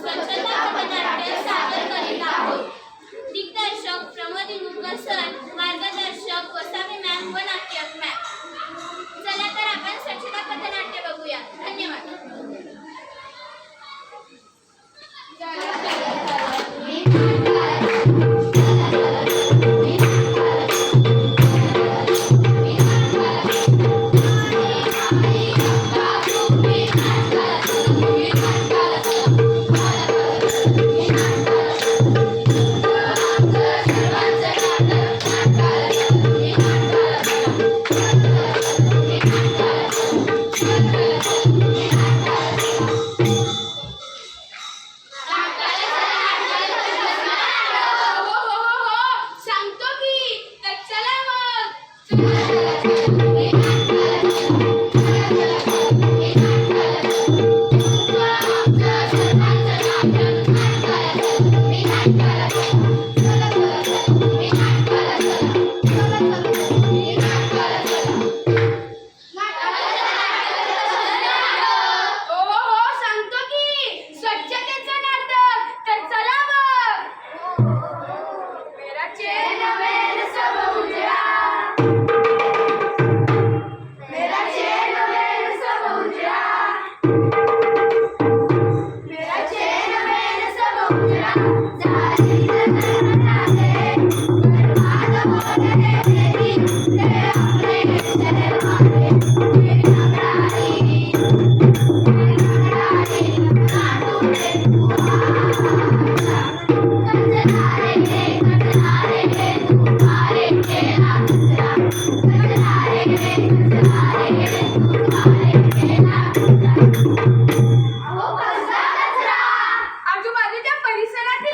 स्वच्छता पथनाट्य सादर दिग्दर्शक प्रमोद इनुकर सर मार्गदर्शक मॅम व नाट्यक मॅम चला तर आपण स्वच्छता पथनाट्य बघूया. धन्यवाद. விஸ்வநாத்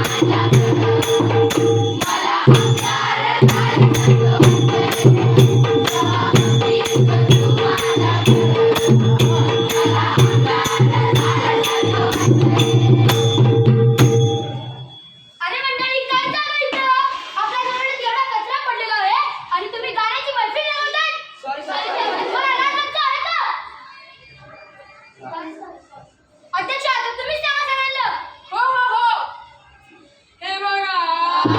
Yeah.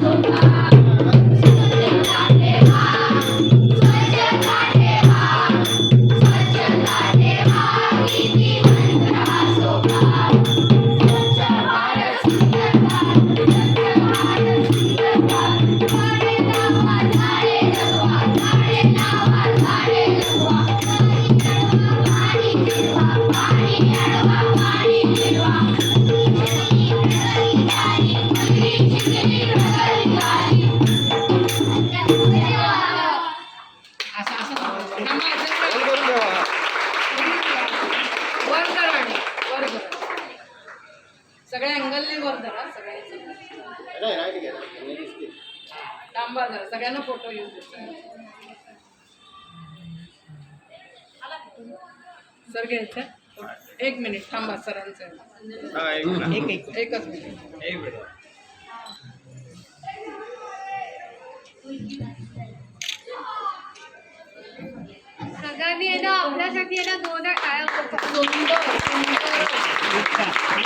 Thank you. वर करा आणि वर सगळ्या अँगलने वर धरा सगळ्या लांबा सगळ्यांना फोटो येऊ सर घ्यायचं एक मिनिट थांबा सरांचं. एक एक एकच मिनिट. दादांनी आहे ना आपल्यासाठी आहे ना दोन